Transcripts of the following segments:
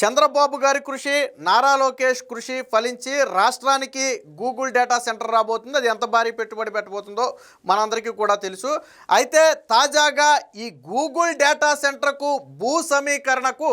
చంద్రబాబు గారి కృషి నారా లోకేష్ కృషి ఫలించి రాష్ట్రానికి గూగుల్ డేటా సెంటర్ రాబోతుంది. అది ఎంత భారీ పెట్టుబడి పెట్టబోతుందో మనందరికీ కూడా తెలుసు. అయితే తాజాగా ఈ గూగుల్ డేటా సెంటర్కు భూ సమీకరణకు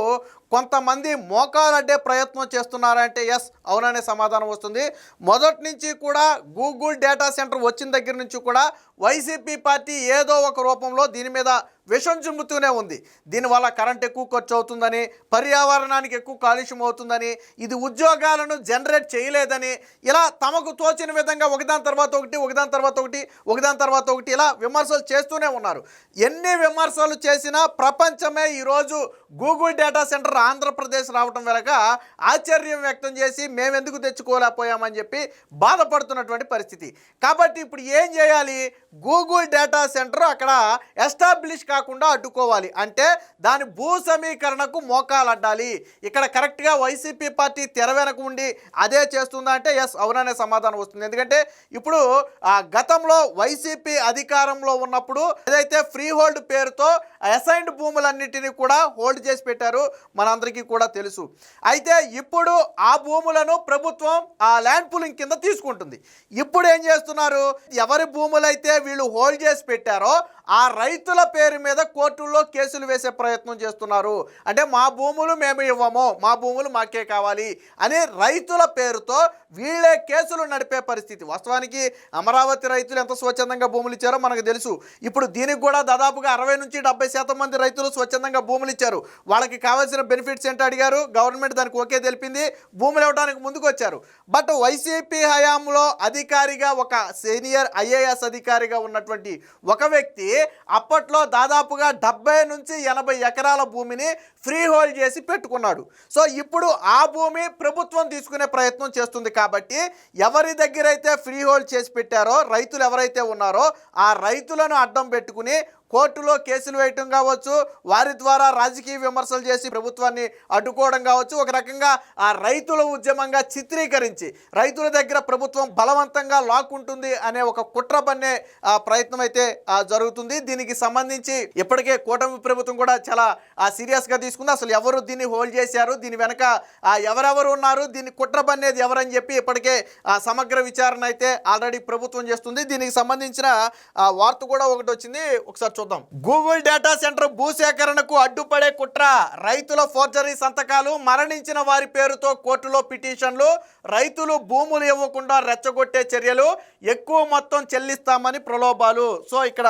కొంతమంది మోకాలడ్డే ప్రయత్నం చేస్తున్నారంటే ఎస్ అవుననే సమాధానం వస్తుంది. మొదటి నుంచి కూడా గూగుల్ డేటా సెంటర్ వచ్చిన దగ్గర నుంచి కూడా వైసీపీ పార్టీ ఏదో ఒక రూపంలో దీని మీద విషం చుమ్ముతూనే ఉంది. దీనివల్ల కరెంట్ ఎక్కువ ఖర్చు అవుతుందని పర్యావరణానికి ఎక్కువ కాలుష్యం అవుతుందని ఇది ఉద్యోగాలను జనరేట్ చేయలేదని ఇలా తమకు తోచిన విధంగా ఒకదాని తర్వాత ఒకటి ఒకదాని తర్వాత ఒకటి ఒకదాని తర్వాత ఒకటి ఇలా విమర్శలు చేస్తూనే ఉన్నారు. ఎన్ని విమర్శలు చేసినా ప్రపంచమే ఈరోజు గూగుల్ డేటా సెంటర్ ఆంధ్రప్రదేశ్ రావటం వెనక ఆశ్చర్యం వ్యక్తం చేసి మేమెందుకు తెచ్చుకోలేకపోయామని చెప్పి బాధపడుతున్నటువంటి పరిస్థితి. కాబట్టి ఇప్పుడు ఏం చేయాలి? గూగుల్ డేటా సెంటర్ అక్కడ ఎస్టాబ్లిష్ కాకుండా అడ్డుకోవాలి. అంటే దాని భూ సమీకరణకు మోకాలడ్డాలి. ఇక్కడ కరెక్ట్గా వైసీపీ పార్టీ తెర వెనక ఉండి అదే చేస్తుందా అంటే ఎస్ అవుననే సమాధానం వస్తుంది. ఎందుకంటే ఇప్పుడు ఆ గతంలో వైసీపీ అధికారంలో ఉన్నప్పుడు ఏదైతే ఫ్రీ హోల్డ్ పేరుతో అసైన్డ్ భూములన్నిటినీ కూడా హోల్డ్ చేసి పెట్టారు మనందరికీ కూడా తెలుసు. అయితే ఇప్పుడు ఆ భూములను ప్రభుత్వం ఆ ల్యాండ్ పూలింగ్ కింద తీసుకుంటుంది. ఇప్పుడు ఏం చేస్తున్నారు? ఎవరి భూములైతే వీళ్ళు హోల్డ్ చేసి పెట్టారో ఆ రైతుల పేరు మీద కోర్టుల్లో కేసులు వేసే ప్రయత్నం చేస్తున్నారు. అంటే మా భూములు మేము ఇవ్వము మా భూములు మాకే కావాలి అని రైతుల పేరుతో వీళ్ళే కేసులు నడిపే పరిస్థితి. వాస్తవానికి అమరావతి రైతులు ఎంత స్వచ్ఛందంగా భూములు ఇచ్చారో మనకు తెలుసు. ఇప్పుడు దీనికి కూడా దాదాపుగా అరవై నుంచి డెబ్బై శాతం మంది రైతులు స్వచ్ఛందంగా భూములు ఇచ్చారు. వాళ్ళకి కావాల్సిన బెనిఫిట్స్ ఏంటో అడిగారు? గవర్నమెంట్ దానికి ఓకే తెలిపింది భూములు ఇవ్వడానికి ముందుకు వచ్చారు. బట్ వైసీపీ హయాంలో అధికారిగా ఒక సీనియర్ ఐఏఎస్ అధికారిగా ఉన్నటువంటి ఒక వ్యక్తి అప్పట్లో దాదాపుగా డెబ్బై నుంచి ఎనభై ఎకరాల భూమిని ఫ్రీ హోల్డ్ చేసి పెట్టుకున్నాడు. సో ఇప్పుడు ఆ భూమి ప్రభుత్వం తీసుకునే ప్రయత్నం చేస్తుంది కాబట్టి ఎవరి దగ్గర అయితే ఫ్రీ హోల్డ్ చేసి పెట్టారో రైతులు ఎవరైతే ఉన్నారో ఆ రైతులను అడ్డం పెట్టుకుని కోర్టులో కేసులు వేయటం కావచ్చు వారి ద్వారా రాజకీయ విమర్శలు చేసి ప్రభుత్వాన్ని అడ్డుకోవడం కావచ్చు. ఒక రకంగా ఆ రైతుల ఉద్యమంగా చిత్రీకరించి రైతుల దగ్గర ప్రభుత్వం బలవంతంగా లాక్కుంటుంది అనే ఒక కుట్ర పన్నే ఆ, ప్రయత్నం అయితే జరుగుతుంది. దీనికి సంబంధించి ఇప్పటికే కూటమి ప్రభుత్వం కూడా చాలా సీరియస్గా తీసుకుంది. అసలు ఎవరు దీన్ని హోల్డ్ చేశారు? దీని వెనక ఎవరెవరు ఉన్నారు? దీన్ని కుట్ర పన్నేది ఎవరని చెప్పి ఇప్పటికే ఆ, సమగ్ర విచారణ అయితే ఆల్రెడీ ప్రభుత్వం చేస్తుంది. దీనికి సంబంధించిన వార్త కూడా ఒకటి వచ్చింది. ఒకసారి చూద్దాం. గూగుల్ డేటా సెంటర్ భూసేకరణకు అడ్డుపడే కుట్ర. రైతుల ఫోర్జరీ సంతకాలు మరణించిన వారి పేరుతో కోర్టులో పిటిషన్లు. రైతులు భూములు ఇవ్వకుండా రెచ్చగొట్టే చర్యలు. ఎక్కువ మొత్తం చెల్లిస్తామని ప్రలోభాలు. సో ఇక్కడ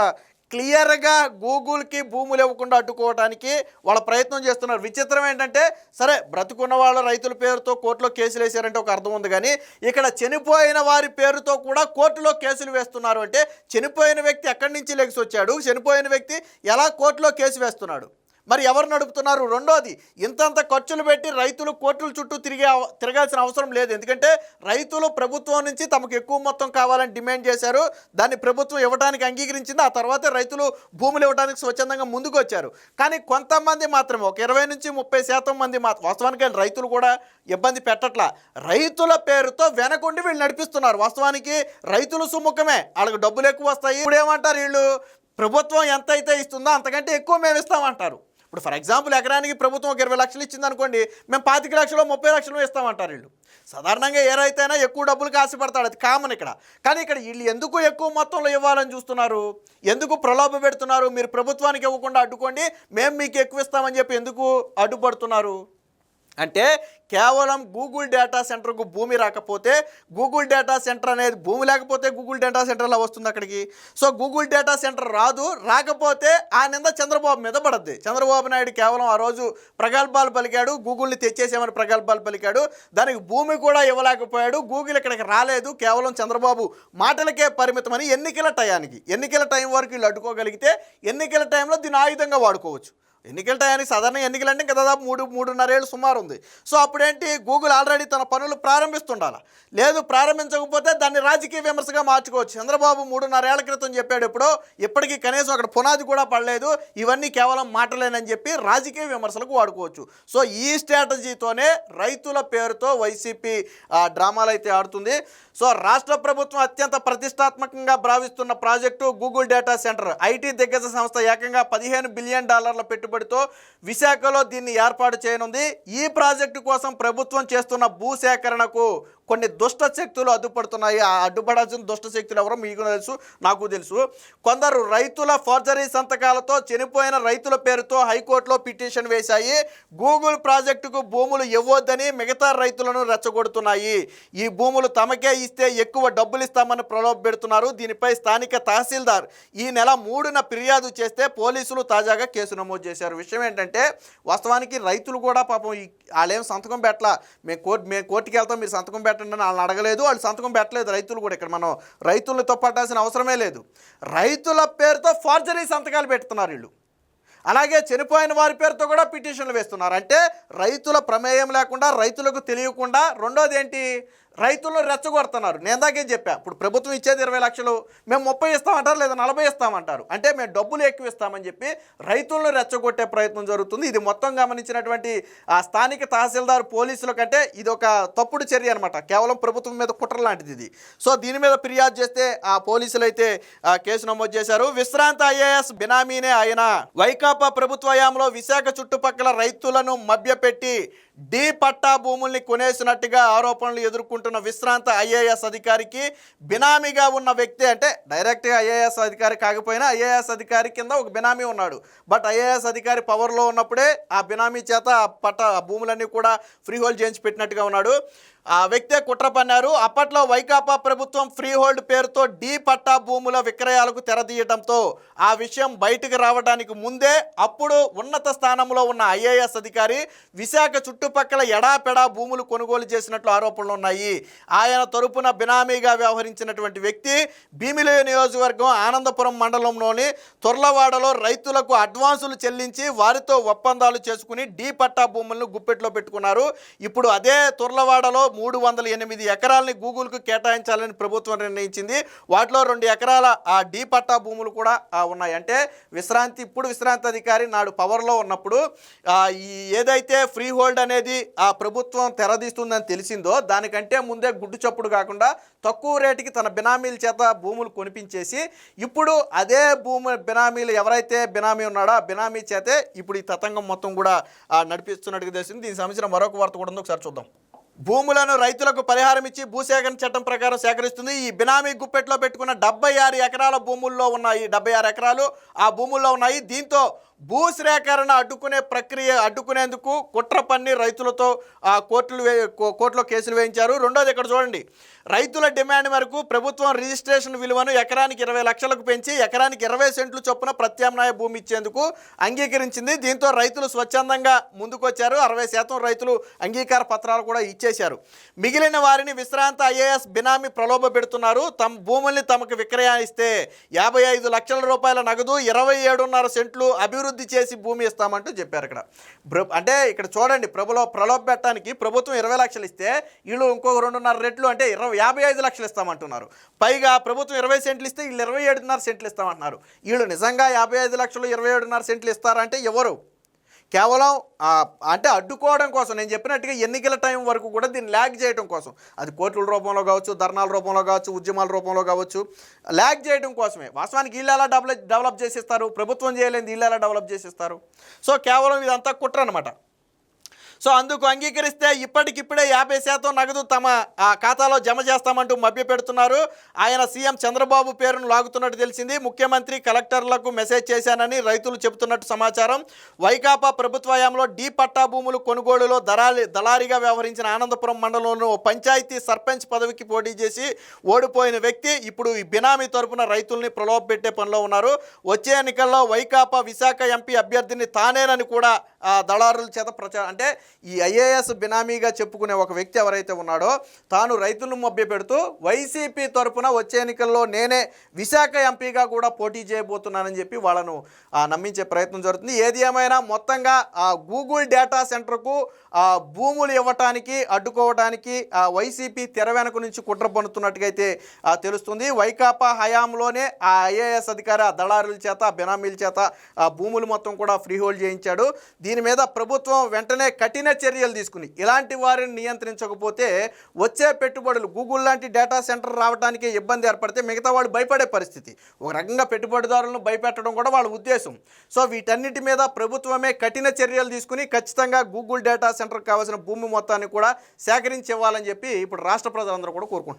క్లియర్గా గూగుల్కి భూములు ఇవ్వకుండా అడ్డుకోవడానికి వాళ్ళ ప్రయత్నం చేస్తున్నారు. విచిత్రం ఏంటంటే సరే బ్రతుకున్న వాళ్ళ రైతుల పేరుతో కోర్టులో కేసులు వేశారంటే ఒక అర్థం ఉంది కానీ ఇక్కడ చనిపోయిన వారి పేరుతో కూడా కోర్టులో కేసులు వేస్తున్నారు అంటే చనిపోయిన వ్యక్తి ఎక్కడి నుంచి లెగిసి వచ్చాడు చనిపోయిన వ్యక్తి ఎలా కోర్టులో కేసు వేస్తున్నాడు? మరి ఎవరు నడుపుతున్నారు రెండోది ఇంతంత ఖర్చులు పెట్టి రైతులు కోర్టుల చుట్టూ తిరిగే తిరగాల్సిన అవసరం లేదు. ఎందుకంటే రైతులు ప్రభుత్వం నుంచి తమకు ఎక్కువ మొత్తం కావాలని డిమాండ్ చేశారు. దాన్ని ప్రభుత్వం ఇవ్వడానికి అంగీకరించింది. ఆ తర్వాత రైతులు భూములు ఇవ్వడానికి స్వచ్ఛందంగా ముందుకు వచ్చారు కానీ కొంతమంది మాత్రం ఒక ఇరవై నుంచి ముప్పై శాతం మంది మాత్రం వాస్తవానికి రైతులు కూడా ఇబ్బంది పెట్టట్లా. రైతుల పేరుతో వెనకుండి వీళ్ళు నడిపిస్తున్నారు. వాస్తవానికి రైతులు సుముఖమే. వాళ్ళకి డబ్బులు ఎక్కువ వస్తాయి. ఇప్పుడు ఏమంటారు వీళ్ళు? ప్రభుత్వం ఎంత అయితే ఇస్తుందో అంతకంటే ఎక్కువ మేము ఇస్తామంటారు ఇప్పుడు ఫర్ ఎగ్జాంపుల్ ఎకరానికి ప్రభుత్వం ఒక ఇరవై లక్షలు ఇచ్చింది అనుకోండి మేము పాతిక లక్షలు ముప్పై లక్షలు ఇస్తామంటారు వీళ్ళు. సాధారణంగా ఏ రైతైనా ఎక్కువ డబ్బులకు ఆశపడతాడు అది కామన్ ఇక్కడ. కానీ ఇక్కడ వీళ్ళు ఎందుకు ఎక్కువ మొత్తంలో ఇవ్వాలని చూస్తున్నారు? ఎందుకు ప్రలోభ పెడుతున్నారు? మీరు ప్రభుత్వానికి ఇవ్వకుండా అడ్డుకోండి మేము మీకు ఎక్కువ ఇస్తామని చెప్పి ఎందుకు అడ్డుపడుతున్నారు? అంటే కేవలం గూగుల్ డేటా సెంటర్కు భూమి రాకపోతే గూగుల్ డేటా సెంటర్ అనేది భూమి లేకపోతే గూగుల్ డేటా సెంటర్లో వస్తుంది అక్కడికి? సో గూగుల్ డేటా సెంటర్ రాదు రాకపోతే ఆ నింద చంద్రబాబు మీద పడద్ది. చంద్రబాబు నాయుడు కేవలం ఆ రోజు ప్రగల్భాలు పలికాడు గూగుల్ని తెచ్చేసామని ప్రగల్భాలు పలికాడు దానికి భూమి కూడా ఇవ్వలేకపోయాడు గూగుల్ ఇక్కడికి రాలేదు కేవలం చంద్రబాబు మాటలకే పరిమితమని ఎన్నికల టయానికి ఎన్నికల టైం వరకు వీళ్ళు అడ్డుకోగలిగితే ఎన్నికల టైంలో దీన్ని ఆయుధంగా వాడుకోవచ్చు. ఎన్నికల టయానికి సాధారణ ఎన్నికలు అంటే ఇంకా దాదాపు మూడు మూడున్నరేళ్ళు సుమారు ఉంది సో అప్పుడేంటి? గూగుల్ ఆల్రెడీ తన పనులు ప్రారంభిస్తుండాలి. లేదు ప్రారంభించకపోతే దాన్ని రాజకీయ విమర్శగా మార్చుకోవచ్చు. చంద్రబాబు మూడున్నరేళ్ళ క్రితం చెప్పాడు ఎప్పుడో ఇప్పటికీ కనీసం అక్కడ పునాది కూడా పడలేదు. ఇవన్నీ కేవలం మాటలేనని చెప్పి రాజకీయ విమర్శలకు వాడుకోవచ్చు. సో ఈ స్ట్రాటజీతోనే రైతుల పేరుతో వైసీపీ ఆ, డ్రామాలు అయితే ఆడుతుంది. సో రాష్ట్ర ప్రభుత్వం అత్యంత ప్రతిష్టాత్మకంగా భావిస్తున్న project Google data centre. IT దిగ్గజ సంస్థ ఏకంగా పదిహేను బిలియన్ డాలర్ల పెట్టుబడి రాబడితో విశాఖలో దీన్ని ఏర్పాటు చేయనుంది. ఈ ప్రాజెక్టు కోసం ప్రభుత్వం చేస్తున్న భూసేకరణకు కొన్ని దుష్ట శక్తులు అడ్డుపడుతున్నాయి. ఆ అడ్డుపడాల్సిన దుష్ట శక్తులు ఎవరో మీకు తెలుసు నాకు తెలుసు. కొందరు రైతుల ఫోర్జరీ సంతకాలతో చనిపోయిన రైతుల పేరుతో హైకోర్టులో పిటిషన్ వేశాయి. గూగుల్ ప్రాజెక్టుకు భూములు ఇవ్వొద్దని మిగతా రైతులను రెచ్చగొడుతున్నాయి. ఈ భూములు తమకే ఇస్తే ఎక్కువ డబ్బులు ఇస్తామని ప్రలోభ పెడుతున్నారు. దీనిపై స్థానిక తహసీల్దార్ ఈ నెల మూడున ఫిర్యాదు చేస్తే పోలీసులు తాజాగా కేసు నమోదు చేశారు. విషయం ఏంటంటే వాస్తవానికి రైతులు కూడా పాపం వాళ్ళేం సంతకం పెట్టలా. మేము కోర్టు మేము కోర్టుకి వెళ్తాం మీరు సంతకం పెట్టండి అని వాళ్ళని అడగలేదు వాళ్ళు సంతకం పెట్టలేదు. రైతులు కూడా ఇక్కడ మనం రైతులతో పట్టాల్సిన అవసరమే లేదు. రైతుల పేరుతో ఫార్జరీ సంతకాలు పెడుతున్నారు వీళ్ళు. అలాగే చనిపోయిన వారి పేరుతో కూడా పిటిషన్లు వేస్తున్నారు. అంటే రైతుల ప్రమేయం లేకుండా రైతులకు తెలియకుండా రెండోది ఏంటి? రైతులను రెచ్చగొడుతున్నారు. నేను దాకే చెప్పా? ఇప్పుడు ప్రభుత్వం ఇచ్చేది ఇరవై లక్షలు మేము ముప్పై ఇస్తామంటారు లేదా నలభై ఇస్తామంటారు. అంటే మేము డబ్బులు ఎక్కువ ఇస్తామని చెప్పి రైతులను రెచ్చగొట్టే ప్రయత్నం జరుగుతుంది. ఇది మొత్తం గమనించినటువంటి ఆ స్థానిక తహసీల్దార్ పోలీసుల కంటే ఇది ఒక తప్పుడు చర్య అనమాట కేవలం ప్రభుత్వం మీద కుట్ర లాంటిది ఇది. సో దీని మీద ఫిర్యాదు చేస్తే ఆ పోలీసులు అయితే ఆ కేసు నమోదు చేశారు. విశ్రాంత ఐఏఎస్ బినామీనే ఆయన. వైకాపా ప్రభుత్వ హయాంలో విశాఖ చుట్టుపక్కల రైతులను మభ్యపెట్టి డి పట్టా భూముల్ని కొనేసినట్టుగా ఆరోపణలు ఎదుర్కొంటున్న విశ్రాంత ఐఏఎస్ అధికారికి బినామీగా ఉన్న వ్యక్తి అంటే డైరెక్ట్గా ఐఏఎస్ అధికారి కాకపోయినా ఐఏఎస్ అధికారి కింద ఒక బినామీ ఉన్నాడు. బట్ ఐఏఎస్ అధికారి పవర్లో ఉన్నప్పుడే ఆ బినామీ చేత ఆ పట్ట ఆ భూములన్నీ కూడా ఫ్రీ హోల్డ్ చేయించి పెట్టినట్టుగా ఉన్నాడు. వ్యక్తే కుట్ర పన్నారు. అప్పట్లో వైకాపా ప్రభుత్వం ఫ్రీ హోల్డ్ పేరుతో డి పట్టా భూముల విక్రయాలకు తెరదీయడంతో ఆ విషయం బయటకు రావడానికి ముందే అప్పుడు ఉన్నత స్థానంలో ఉన్న ఐఏఎస్ అధికారి విశాఖ చుట్టుపక్కల ఎడాపెడా భూములు కొనుగోలు చేసినట్లు ఆరోపణలు ఉన్నాయి. ఆయన తరపున బినామీగా వ్యవహరించినటువంటి వ్యక్తి భీమిలే నియోజకవర్గం ఆనందపురం మండలంలోని తొర్లవాడలో రైతులకు అడ్వాన్సులు చెల్లించి వారితో ఒప్పందాలు చేసుకుని డి పట్టా భూములను గుప్పెట్లో పెట్టుకున్నారు. ఇప్పుడు అదే తొర్లవాడలో మూడు వందల ఎనిమిది ఎకరాలని గూగుల్కు కేటాయించాలని ప్రభుత్వం నిర్ణయించింది. వాటిలో రెండు ఎకరాల ఆ డి పట్టా భూములు కూడా ఉన్నాయి. అంటే విశ్రాంతి ఇప్పుడు విశ్రాంతి అధికారి నాడు పవర్లో ఉన్నప్పుడు ఈ ఏదైతే ఫ్రీ హోల్డ్ అనేది ఆ ప్రభుత్వం తెరదీస్తుందని తెలిసిందో దానికంటే ముందే గుడ్డు చప్పుడు కాకుండా తక్కువ రేటుకి తన బినామీల చేత భూములు కొనిపించేసి ఇప్పుడు అదే భూమి బినామీలు ఎవరైతే బినామీ ఉన్నాడో ఆ బినామీ చేతే ఇప్పుడు ఈ తతంగం మొత్తం కూడా నడిపిస్తున్నట్టుగా తెలిసింది దీనికి సంబంధించిన మరొక వార్త కూడా ఉంది. ఒకసారి చూద్దాం. భూములను రైతులకు పరిహారం ఇచ్చి భూసేకరణ చట్టం ప్రకారం సేకరిస్తుంది. ఈ బినామీ గుప్పెట్లో పెట్టుకున్న డెబ్బై ఆరు ఎకరాల భూముల్లో ఉన్నాయి. డెబ్బై ఆరు ఎకరాలు ఆ భూముల్లో ఉన్నాయి. దీంతో భూసేకరణ అడ్డుకునే ప్రక్రియ అడ్డుకునేందుకు కుట్ర పన్ని రైతులతో ఆ కోర్టులు వే కో- కోర్టులో కేసులు వేయించారు. రెండోది ఇక్కడ చూడండి. రైతుల డిమాండ్ మేరకు ప్రభుత్వం రిజిస్ట్రేషన్ విలువను ఎకరానికి ఇరవై లక్షలకు పెంచి ఎకరానికి ఇరవై సెంట్లు చొప్పున ప్రత్యామ్నాయ భూమి ఇచ్చేందుకు అంగీకరించింది. దీంతో రైతులు స్వచ్ఛందంగా ముందుకొచ్చారు. అరవై శాతం రైతులు అంగీకార పత్రాలు కూడా ఇచ్చేశారు. మిగిలిన వారిని విశ్రాంత ఐఏఎస్ బినామీ ప్రలోభ పెడుతున్నారు. తమ భూముల్ని తమకు విక్రయిస్తే యాభై ఐదు లక్షల రూపాయల నగదు ఇరవై ఏడున్నర సెంట్లు అభివృద్ధి చేసి భూమి ఇస్తామంటూ చెప్పారు ఇక్కడ. అంటే ఇక్కడ చూడండి ప్రభులో ప్రలోభ పెట్టడానికి ప్రభుత్వం ఇరవై లక్షలు ఇస్తే వీళ్ళు ఇంకొక రెండున్నర రెట్లు అంటే ఇరవై యాభై ఐదు లక్షలు ఇస్తామంటున్నారు. పైగా ప్రభుత్వం ఇరవై సెంట్లు ఇస్తే వీళ్ళు ఇరవై ఏడున్నర సెంట్లు ఇస్తామంటున్నారు. వీళ్ళు నిజంగా యాభై ఐదు లక్షలు ఇరవై ఏడున్నర సెంట్లు ఇస్తారంటే ఎవరు? కేవలం అంటే అడ్డుకోవడం కోసం నేను చెప్పినట్టుగా ఎన్నికల టైం వరకు కూడా దీన్ని ల్యాగ్ చేయడం కోసం. అది కోర్టుల రూపంలో కావచ్చు ధర్నాల రూపంలో కావచ్చు ఉద్యమాల రూపంలో కావచ్చు ల్యాగ్ చేయడం కోసమే. వాస్తవానికి వీళ్ళు ఎలా డెవలప్ డెవలప్ చేసిస్తారు? ప్రభుత్వం చేయలేని వీళ్ళు ఎలా డెవలప్ చేసిస్తారు? సో కేవలం ఇదంతా కుట్ర అనమాట సో అందుకు అంగీకరిస్తే ఇప్పటికిప్పుడే యాభై శాతం నగదు తమ ఆ, ఖాతాలో జమ చేస్తామంటూ మభ్యపెడుతున్నారు ఆయన సీఎం చంద్రబాబు పేరును లాగుతున్నట్టు తెలిసింది. ముఖ్యమంత్రి కలెక్టర్లకు మెసేజ్ చేశానని రైతులు చెబుతున్నట్టు సమాచారం. వైకాపా ప్రభుత్వ హయాంలో డీ పట్టా భూములు కొనుగోలులో దళాలి దళారీగా వ్యవహరించిన ఆనందపురం మండలంలో పంచాయతీ సర్పంచ్ పదవికి పోటీ చేసి ఓడిపోయిన వ్యక్తి ఇప్పుడు ఈ బినామీ తరపున రైతుల్ని ప్రలోభ పెట్టే పనిలో ఉన్నారు. వచ్చే ఎన్నికల్లో వైకాపా విశాఖ ఎంపీ అభ్యర్థిని తానేనని కూడా దళారుల చేత ప్రచారం అంటే ఈ ఐఏఎస్ బినామీగా చెప్పుకునే ఒక వ్యక్తి ఎవరైతే ఉన్నాడో తాను రైతులను మభ్యపెడుతూ వైసీపీ తరఫున వచ్చే ఎన్నికల్లో నేనే విశాఖ ఎంపీగా కూడా పోటీ చేయబోతున్నానని చెప్పి వాళ్ళను నమ్మించే ప్రయత్నం జరుగుతుంది. ఏది ఏమైనా మొత్తంగా ఆ గూగుల్ డేటా సెంటర్కు ఆ, భూములు ఇవ్వటానికి అడ్డుకోవడానికి ఆ, వైసీపీ తెర వెనక నుంచి కుట్ర పన్నుతున్నట్టుగైతే అయితే తెలుస్తుంది. వైకాపా హయాంలోనే ఆ ఐఏఎస్ అధికారి ఆ దళారుల చేత బినామీల చేత ఆ భూములు మొత్తం కూడా ఫ్రీ హోల్డ్ చేయించాడు. దీని మీద ప్రభుత్వం వెంటనే కఠిన కఠిన చర్యలు తీసుకుని ఇలాంటి వారిని నియంత్రించకపోతే వచ్చే పెట్టుబడులు గూగుల్ లాంటి డేటా సెంటర్ రావడానికి ఇబ్బంది ఏర్పడితే మిగతా వాళ్ళు భయపడే పరిస్థితి. ఒక రకంగా పెట్టుబడిదారులను భయపెట్టడం కూడా వాళ్ళ ఉద్దేశం. సో వీటన్నిటి మీద ప్రభుత్వమే కఠిన చర్యలు తీసుకుని ఖచ్చితంగా గూగుల్ డేటా సెంటర్కి కావాల్సిన భూమి మొత్తాన్ని కూడా సేకరించి ఇవ్వాలని చెప్పి ఇప్పుడు రాష్ట్ర ప్రజలందరూ కూడా కోరుకుంటున్నారు.